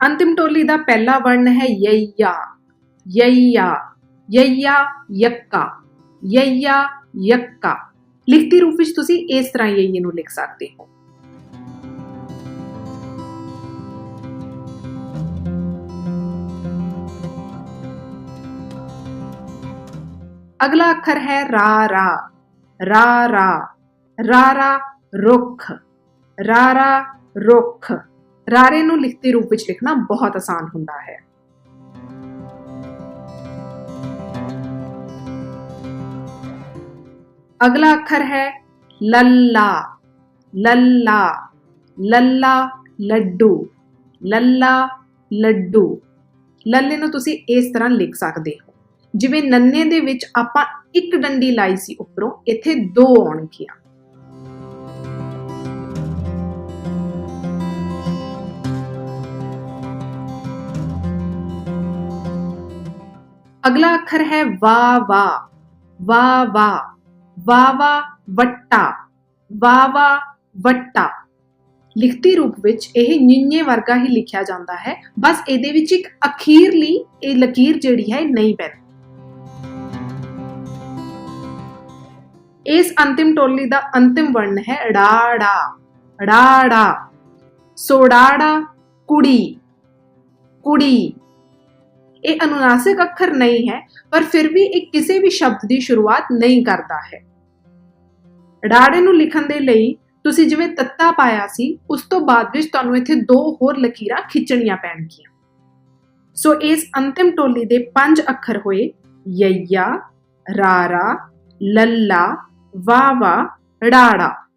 ਅੰਤਿਮ ਟੋਲੀ ਦਾ ਪਹਿਲਾ ਵਰਣ ਹੈ ਯਈਆ ਯਈਆ ਯਈਆ ਯੱਕਾ ਯਈਆ ਯੱਕਾ ਲਿਖਤੀ ਰੂਪ ਵਿੱਚ ਤੁਸੀਂ ਇਸ ਤਰ੍ਹਾਂ ਯਈਏ ਨੂੰ ਲਿਖ ਸਕਦੇ ਹੋ ਅਗਲਾ ਅੱਖਰ ਹੈ ਰਾ ਰਾ ਰਾ ਰਾ ਰਾ ਰਾ ਰੁੱਖ ਰਾ ਰਾ ਰੁੱਖ ਰਾਰੇ ਨੂੰ ਲਿਖਤੀ ਰੂਪ ਵਿੱਚ ਲਿਖਣਾ ਬਹੁਤ ਆਸਾਨ ਹੁੰਦਾ ਹੈ। ਅਗਲਾ ਅੱਖਰ ਹੈ ਲੱਲਾ ਲੱਲਾ ਲੱਲਾ ਲੱਡੂ ਲੱਲਾ ਲੱਡੂ। ਲੱਲੇ ਨੂੰ ਤੁਸੀਂ ਇਸ ਤਰ੍ਹਾਂ ਲਿਖ ਸਕਦੇ ਹੋ। ਜਿਵੇਂ ਨੰਨੇ ਦੇ ਵਿੱਚ ਆਪਾਂ ਇੱਕ ਡੰਡੀ ਲਾਈ ਸੀ ਉੱਪਰੋਂ, ਇੱਥੇ ਦੋ ਆਉਣਗੀਆਂ। ਅਗਲਾ ਅੱਖਰ ਹੈ ਵਾ ਵਾ ਵਾ ਵਾ ਵਾ ਵਾ ਵੱਟਾ, ਵਾ ਵਾ ਵੱਟਾ। ਲਿਖਤੀ ਰੂਪ ਵਿੱਚ ਇਹ ਨਿੰਨੇ ਵਰਗਾ ਹੀ ਲਿਖਿਆ ਜਾਂਦਾ ਹੈ। ਬਸ ਇਹਦੇ ਵਿੱਚ ਇੱਕ ਅਖੀਰਲੀ ਇਹ ਲਕੀਰ ਜਿਹੜੀ ਹੈ ਨਹੀਂ ਪੈਂਦੀ। ਇਸ ਅੰਤਿਮ ਟੋਲੀ ਦਾ ਅੰਤਿਮ ਵਰਣ ਹੈ ੜਾੜਾ ੜਾੜਾ ਸੋੜਾੜਾ, ਕੁੜੀ ਕੁੜੀ। ਇਹ ਅਨੁਨਾਸਿਕ ਅੱਖਰ ਨਹੀਂ ਹੈ, ਪਰ ਫਿਰ ਵੀ ਇਹ ਕਿਸੇ ਵੀ ਸ਼ਬਦ ਦੀ ਸ਼ੁਰੂਆਤ ਨਹੀਂ ਕਰਦਾ ਹੈ। ੜਾੜੇ ਨੂੰ ਲਿਖਣ ਦੇ ਲਈ ਤੁਸੀਂ ਜਿਵੇਂ ਤੱਤਾ ਪਾਇਆ ਸੀ, ਉਸ ਤੋਂ ਬਾਅਦ ਵਿੱਚ ਤੁਹਾਨੂੰ ਇੱਥੇ ਦੋ ਹੋਰ ਲਕੀਰਾਂ ਖਿੱਚਣੀਆਂ ਪੈਣਗੀਆਂ। ਸੋ ਇਸ ਅੰਤਿਮ ਟੋਲੀ ਦੇ ਪੰਜ ਅੱਖਰ ਹੋਏ, ਯਈਆ, ਰਾਰਾ, ਲੱਲਾ, ਵਾਵਾ ੜਾੜਾ